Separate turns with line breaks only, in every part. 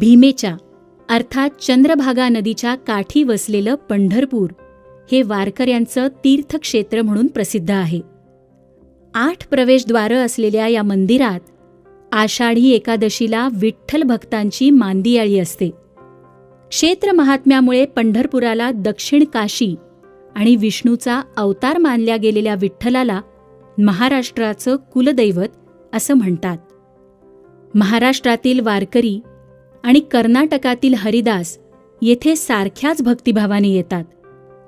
भीमेच्या अर्थात चंद्रभागा नदीच्या काठी वसलेलं पंढरपूर हे वारकऱ्यांचं तीर्थक्षेत्र म्हणून प्रसिद्ध आहे. आठ प्रवेशद्वारं असलेल्या या मंदिरात आषाढी एकादशीला विठ्ठल भक्तांची मांदियाळी असते. क्षेत्र महात्म्यामुळे पंढरपुराला दक्षिण काशी आणि विष्णूचा अवतार मानल्या गेलेल्या विठ्ठलाला महाराष्ट्राचं कुलदैवत असं म्हणतात. महाराष्ट्रातील वारकरी आणि कर्नाटकातील हरिदास येथे सारख्याच भक्तिभावाने येतात.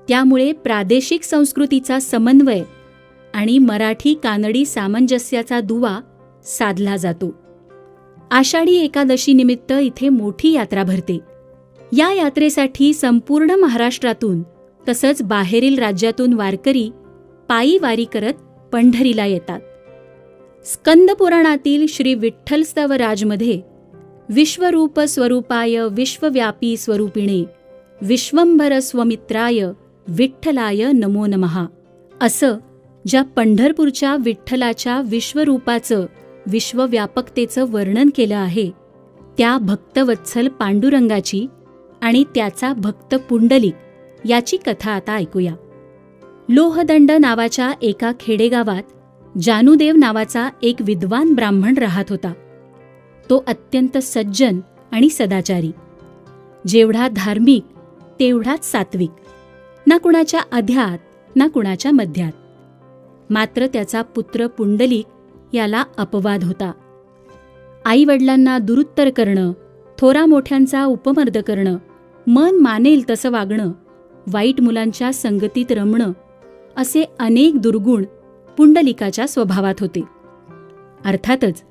त्यामुळे प्रादेशिक संस्कृतीचा समन्वय आणि मराठी कानडी सामंजस्याचा दुवा साधला जातो. आषाढी एकादशीनिमित्त इथे मोठी यात्रा भरते. या यात्रेसाठी संपूर्ण महाराष्ट्रातून तसंच बाहेरील राज्यातून वारकरी पायी वारी करत पंढरीला येतात. स्कंदपुराणातील श्री विठ्ठल स्तव राजमध्ये विश्वरूप स्वरूपाय विश्वव्यापी स्वरूपिणे विश्वंभर स्वमित्राय विठ्ठलाय नमो नमहा असं ज्या पंढरपूरच्या विठ्ठलाच्या विश्वरूपाचं विश्वव्यापकतेचं वर्णन केलं आहे त्या भक्तवत्सल पांडुरंगाची आणि त्याचा भक्त पुंडलिक याची कथा आता ऐकूया. लोहदंड नावाच्या एका खेडेगावात जानुदेव नावाचा एक विद्वान ब्राह्मण राहत होता. तो अत्यंत सज्जन आणि सदाचारी. जेवढा धार्मिक तेवढाच सात्विक. ना कुणाच्या अध्यात ना कुणाच्या मध्यात. मात्र त्याचा पुत्र पुंडलिक याला अपवाद होता. आई वडिलांना दुरुत्तर करणं थोरा मोठ्यांचा उपमर्द करणं मन मानेल तसं वागणं वाईट मुलांच्या संगतीत रमणं असे अनेक दुर्गुण पुंडलिकाच्या स्वभावात होते. अर्थातच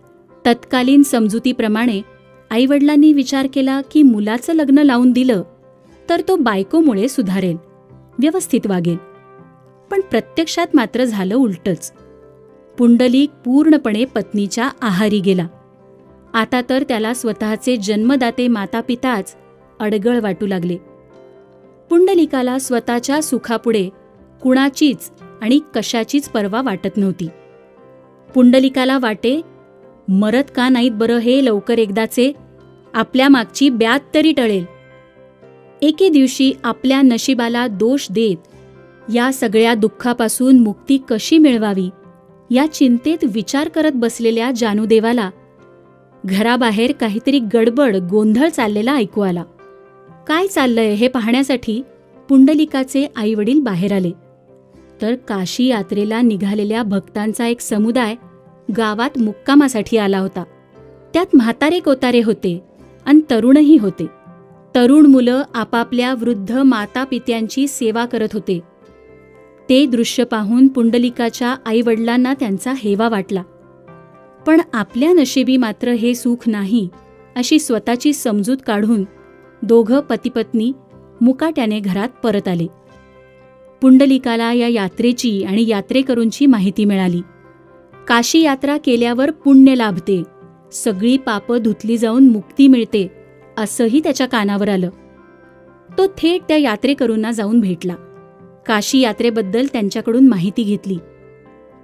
तत्कालीन समजुतीप्रमाणे आईवडिलांनी विचार केला की मुलाचं लग्न लावून दिलं तर तो बायकोमुळे सुधारेल व्यवस्थित वागेल. पण प्रत्यक्षात मात्र झालं उलटच. पुंडलिक पूर्णपणे पत्नीच्या आहारी गेला. आता तर त्याला स्वतःचे जन्मदाते मातापिताच अडगळ वाटू लागले. पुंडलिकाला स्वतःच्या सुखापुढे कुणाचीच आणि कशाचीच पर्वा वाटत नव्हती. पुंडलिकाला वाटे मरत का नाहीत बरं हे लवकर एकदाचे आपल्या मागची ब्यात तरी टळेल. एके दिवशी आपल्या नशिबाला दोष देत या सगळ्या दुःखापासून मुक्ती कशी मिळवावी या चिंतेत विचार करत बसलेल्या जानुदेवाला घराबाहेर काहीतरी गडबड गोंधळ चाललेला ऐकू आला. काय चाललंय हे पाहण्यासाठी पुंडलिकाचे आईवडील बाहेर आले. तर काशी यात्रेला निघालेल्या भक्तांचा एक समुदाय गावात मुक्कामासाठी आला होता. त्यात म्हातारे कोतारे होते आणि तरुणही होते. तरुण मुलं आपापल्या वृद्ध माता पित्यांची सेवा करत होते. ते दृश्य पाहून पुंडलिकाच्या आईवडिलांना त्यांचा हेवा वाटला. पण आपल्या नशिबी मात्र हे सुख नाही अशी स्वतःची समजूत काढून दोघं पतिपत्नी मुकाट्याने घरात परत आले. पुंडलिकाला या यात्रेची आणि यात्रेकरूंची माहिती मिळाली. काशी यात्रा केल्यावर पुण्य लाभते. सगळी पापं धुतली जाऊन मुक्ती मिळते असंही त्याच्या कानावर आलं. तो थेट त्या यात्रेकरूंना जाऊन भेटला. काशी यात्रेबद्दल त्यांच्याकडून माहिती घेतली.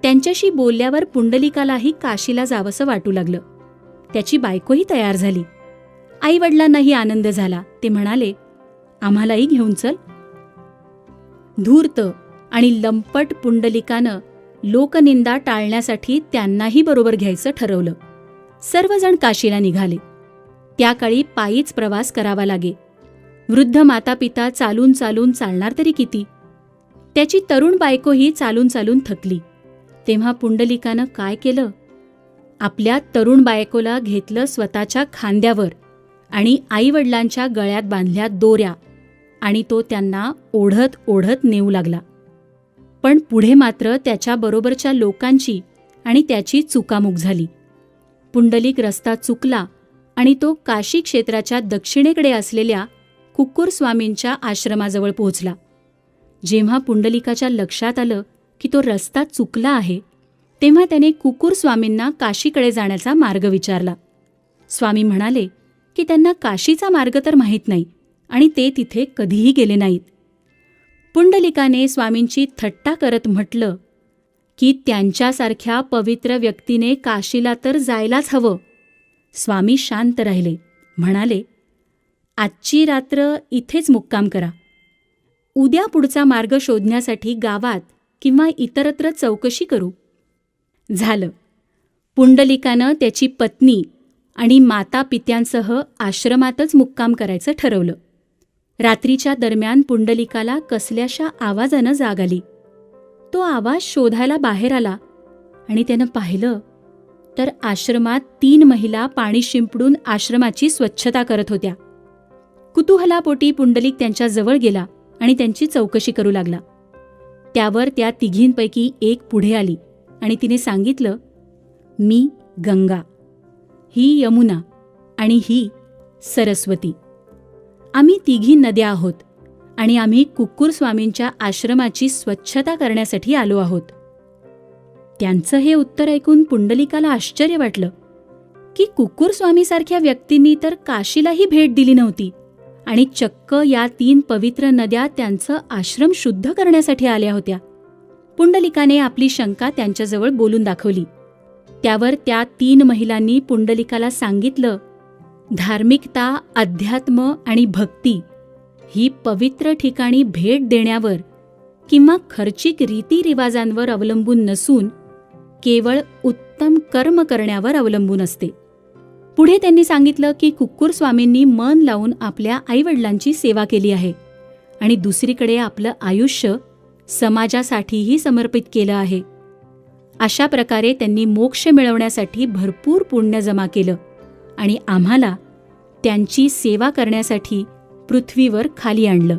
त्यांच्याशी बोलल्यावर पुंडलिकालाही काशीला जावंसं वाटू लागलं. त्याची बायकोही तयार झाली. आईवडिलांनाही आनंद झाला. ते म्हणाले आम्हालाही घेऊन चल. धूर्त आणि लंपट पुंडलिकानं लोकनिंदा टाळण्यासाठी त्यांनाही बरोबर घ्यायचं ठरवलं. सर्वजण काशीला निघाले. त्या काळी पायीच प्रवास करावा लागे. वृद्ध मातापिता चालून चालून चालणार तरी किती? त्याची तरुण बायकोही चालून चालून थकली. तेव्हा पुंडलिकानं काय केलं? आपल्या तरुण बायकोला घेतलं स्वतःच्या खांद्यावर आणि आईवडिलांच्या गळ्यात बांधल्या दोऱ्या आणि तो त्यांना ओढत ओढत नेऊ लागला. पण पुढे मात्र त्याच्याबरोबरच्या लोकांची आणि त्याची चुकामुक झाली. पुंडलिक रस्ता चुकला आणि तो काशी क्षेत्राच्या दक्षिणेकडे असलेल्या कुक्कुरस्वामींच्या आश्रमाजवळ पोहोचला. जेव्हा पुंडलिकाच्या लक्षात आलं की तो रस्ता चुकला आहे तेव्हा त्याने कुकुरस्वामींना काशीकडे जाण्याचा मार्ग विचारला. स्वामी म्हणाले की त्यांना काशीचा मार्ग तर माहीत नाही आणि ते तिथे कधीही गेले नाहीत. पुंडलिकाने स्वामींची थट्टा करत म्हटलं की त्यांच्यासारख्या पवित्र व्यक्तीने काशीला तर जायलाच हवं. स्वामी शांत राहिले म्हणाले आजची रात्र इथेच मुक्काम करा. उद्या पुढचा मार्ग शोधण्यासाठी गावात किंवा इतरत्र चौकशी करू. झालं. पुंडलिकानं त्याची पत्नी आणि माता पित्यांसह आश्रमातच मुक्काम करायचं ठरवलं. रात्रीच्या दरम्यान पुंडलिकाला कसल्याशा आवाजानं जाग आली तो आवाज शोधायला बाहेर आला आणि त्यानं पाहिलं तर आश्रमात तीन महिला पाणी शिंपडून आश्रमाची स्वच्छता करत होत्या. कुतूहलापोटी पुंडलिक त्यांच्या जवळ गेला आणि त्यांची चौकशी करू लागला. त्यावर त्या तिघींपैकी एक पुढे आली आणि तिने सांगितलं मी गंगा. ही यमुना आणि ही सरस्वती. आम्ही तिघी नद्या आहोत आणि आम्ही कुक्कुर स्वामींच्या आश्रमाची स्वच्छता करण्यासाठी आलो आहोत. त्यांचं हे उत्तर ऐकून पुंडलिकाला आश्चर्य वाटलं की कुक्कुर स्वामीसारख्या व्यक्तींनी तर काशीलाही भेट दिली नव्हती आणि चक्क या तीन पवित्र नद्या त्यांचं आश्रम शुद्ध करण्यासाठी आल्या होत्या. पुंडलिकाने आपली शंका त्यांच्याजवळ बोलून दाखवली. त्यावर त्या तीन महिलांनी पुंडलिकाला सांगितलं धार्मिकता अध्यात्म आणि भक्ती ही पवित्र ठिकाणी भेट देण्यावर किंवा खर्चिक रीतिरिवाजांवर अवलंबून नसून केवळ उत्तम कर्म करण्यावर अवलंबून असते. पुढे त्यांनी सांगितलं की कुक्कुर स्वामींनी मन लावून आपल्या आईवडिलांची सेवा केली आहे आणि दुसरीकडे आपलं आयुष्य समाजासाठीही समर्पित केलं आहे. अशा प्रकारे त्यांनी मोक्ष मिळवण्यासाठी भरपूर पुण्य जमा केलं. आणि आम्हाला त्यांची सेवा करण्यासाठी पृथ्वीवर खाली आणलं.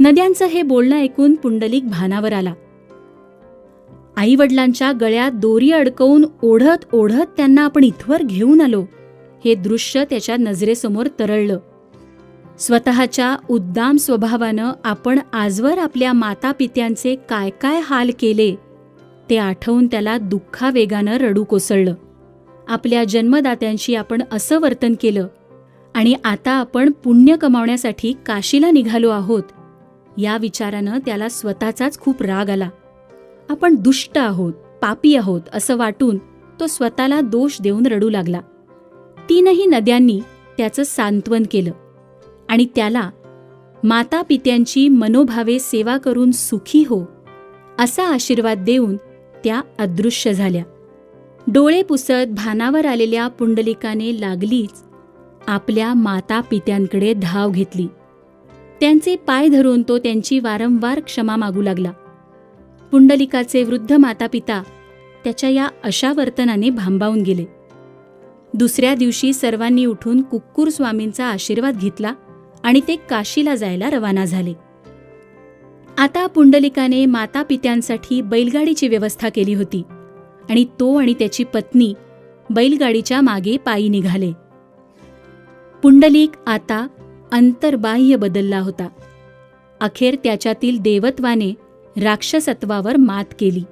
नद्यांचं हे बोलणं ऐकून पुंडलिक भानावर आला. आईवडिलांच्या गळ्यात दोरी अडकवून ओढत ओढत त्यांना आपण इथवर घेऊन आलो हे दृश्य त्याच्या नजरेसमोर तरळलं. स्वतःच्या उद्दाम स्वभावानं आपण आजवर आपल्या मातापित्यांचे काय काय हाल केले ते आठवून त्याला दुःखावेगानं रडू कोसळलं. आपल्या जन्मदात्यांशी आपण असं वर्तन केलं. आणि आता आपण पुण्य कमावण्यासाठी काशीला निघालो आहोत. या विचारानं त्याला स्वतःचाच खूप राग आला. आपण दुष्ट आहोत पापी आहोत असं वाटून तो स्वतःला दोष देऊन रडू लागला. तीनही नद्यांनी त्याचं सांत्वन केलं. आणि त्याला माता पित्यांची मनोभावे सेवा करून सुखी हो असा आशीर्वाद देऊन त्या अदृश्य झाल्या. डोळे पुसत भानावर आलेल्या पुंडलिकाने लागलीच आपल्या माता पित्यांकडे धाव घेतली. त्यांचे पाय धरून तो त्यांची वारंवार क्षमा मागू लागला. पुंडलिकाचे वृद्ध मातापिता त्याच्या या अशा वर्तनाने भांबावून गेले. दुसऱ्या दिवशी सर्वांनी उठून कुक्कुर स्वामींचा आशीर्वाद घेतला आणि ते काशीला जायला रवाना झाले. आता पुंडलिकाने माता पित्यांसाठी बैलगाडीची व्यवस्था केली होती. आणि तो आणि त्याची पत्नी बैलगाडीच्या मागे पायी निघाले. पुंडलिक आता अंतर्बाह्य बदलला होता. अखेर त्याच्यातील देवत्वाने राक्षसत्वावर मात केली.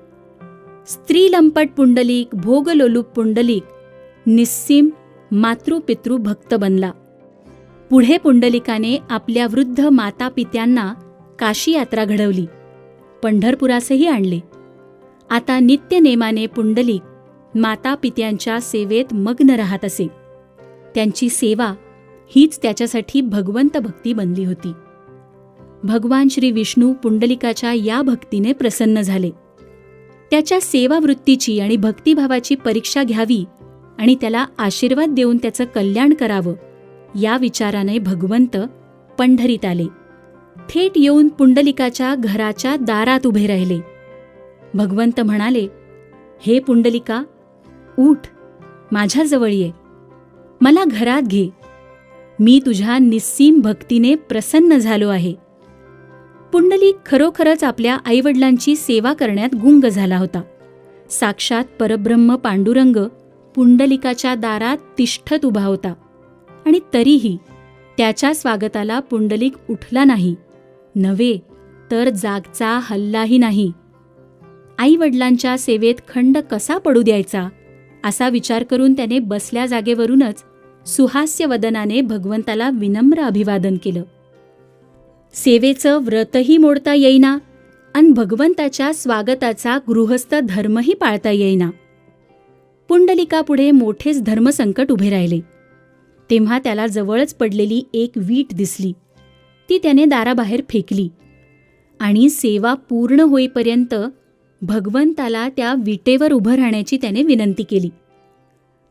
स्त्रीलंपट पुंडलिक भोगलोलूप पुंडलिक निस्सीम मातृपितृ भक्त बनला. पुढे पुंडलिकाने आपल्या वृद्ध मातापित्यांना काशी यात्रा घडवली. पंढरपुरासही आणले. आता नित्यनेमाने पुंडलिक मातापित्यांच्या सेवेत मग्न राहत असे. त्यांची सेवा हीच त्याच्यासाठी भगवंत भक्ती बनली होती. भगवान श्री विष्णू पुंडलिकाच्या या भक्तीने प्रसन्न झाले. त्याच्या सेवावृत्तीची आणि भक्तिभावाची परीक्षा घ्यावी आणि त्याला आशीर्वाद देऊन त्याचं कल्याण करावं या विचाराने भगवंत पंढरीत आले. थेट येऊन पुंडलिकाच्या घराच्या दारात उभे राहिले. भगवंत म्हणाले हे पुंडलिका उठ माझ्याजवळ ये. मला घरात घे. मी तुझ्या निस्सीम भक्तीने प्रसन्न झालो आहे. पुंडलिक खरोखरच आपल्या आईवडिलांची सेवा करण्यात गुंग झाला होता. साक्षात परब्रह्म पांडुरंग पुंडलिकाच्या दारात तिष्ठत उभा होता. आणि तरीही त्याच्या स्वागताला पुंडलिक उठला नाही. नव्हे तर जागचा हल्लाही नाही. आईवडिलांच्या सेवेत खंड कसा पडू द्यायचा? असा विचार करून त्याने बसल्या जागेवरूनच सुहास्य वदनाने भगवंताला विनम्र अभिवादन केलं. सेवेचं व्रतही मोडता येईना आणि भगवंताच्या स्वागताचा गृहस्थ धर्मही पाळता येईना. पुंडलिकापुढे मोठेच धर्मसंकट उभे राहिले. तेव्हा त्याला जवळच पडलेली एक वीट दिसली. ती त्याने दाराबाहेर फेकली. आणि सेवा पूर्ण होईपर्यंत भगवंताला त्या विटेवर उभं राहण्याची त्याने विनंती केली.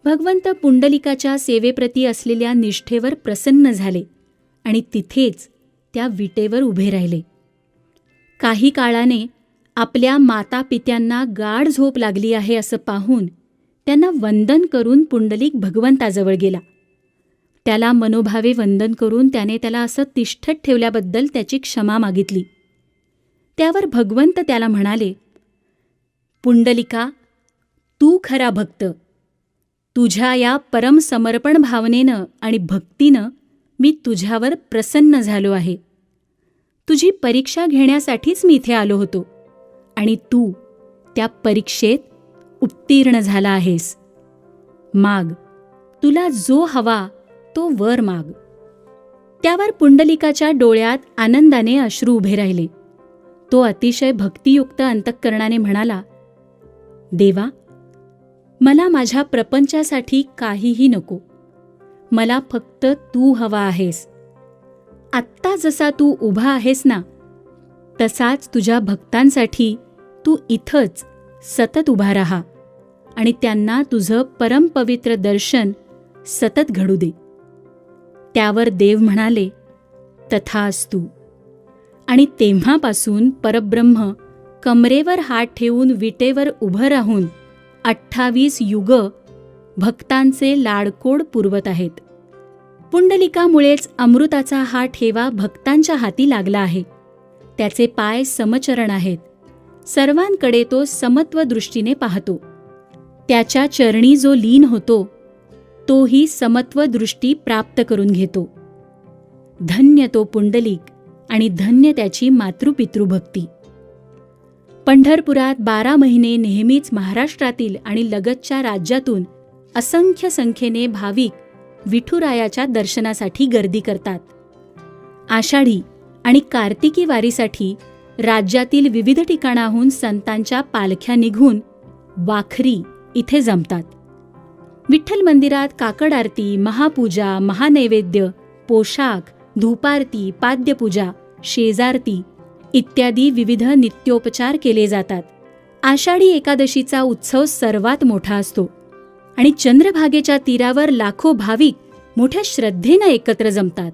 भगवंत पुंडलिकाच्या सेवेप्रती असलेल्या निष्ठेवर प्रसन्न झाले आणि तिथेच त्या विटेवर उभे राहिले. काही काळाने आपल्या मातापित्यांना गाढ झोप लागली आहे असं पाहून त्यांना वंदन करून पुंडलिक भगवंताजवळ गेला. त्याला मनोभावे वंदन करून त्याने त्याला असं तिष्ठत ठेवल्याबद्दल त्याची क्षमा मागितली. त्यावर भगवंत त्याला म्हणाले पुंडलिका तू खरा भक्त. तुझ्या या परमसमर्पण भावनेनं आणि भक्तीनं मी तुझ्यावर प्रसन्न झालो आहे. तुझी परीक्षा घेण्यासाठीच मी इथे आलो होतो आणि तू त्या परीक्षेत उत्तीर्ण झाला आहेस. माग तुला जो हवा तो वर माग. त्यावर पुंडलिकाच्या डोळ्यात आनंदाने अश्रू उभे राहिले. तो अतिशय भक्तियुक्त अंतःकरणाने म्हणाला देवा मला माझ्या प्रपंचासाठी काहीही नको. मला फक्त तू हवा आहेस. आत्ता जसा तू उभा आहेस ना तसाच तुझ्या भक्तांसाठी तू इथंच सतत उभा राहा आणि त्यांना तुझं परमपवित्र दर्शन सतत घडू दे. त्यावर देव म्हणाले तथास्तू. आणि तेव्हापासून परब्रह्म कमरेवर हात ठेवून विटेवर उभं राहून अठ्ठावीस युग भक्तांचे लाडकोड पुरवत आहेत. पुंडलिकामुळेच अमृताचा हा ठेवा भक्तांच्या हाती लागला आहे. त्याचे पाय समचरण आहेत. सर्वांकडे तो समत्व दृष्टीने पाहतो. त्याच्या चरणी जो लीन होतो तोही समत्व दृष्टी प्राप्त करून घेतो. धन्य तो पुंडलिक आणि धन्य त्याची मातृपितृभक्ती. पंढरपुरात बारा महिने नेहमीच महाराष्ट्रातील आणि लगतच्या राज्यातून असंख्य संख्येने भाविक विठुरायाच्या दर्शनासाठी गर्दी करतात. आषाढी आणि कार्तिकी वारीसाठी राज्यातील विविध ठिकाणाहून संतांच्या पालख्या निघून वाखरी इथे जमतात. विठ्ठल मंदिरात काकड आरती महापूजा महानैवेद्य पोशाख धूपारती पाद्यपूजा शेजारती इत्यादी विविध नित्योपचार केले जातात. आषाढी एकादशीचा उत्सव सर्वात मोठा असतो. आणि चंद्रभागेच्या तीरावर लाखो भाविक मोठ्या श्रद्धेनं एकत्र जमतात.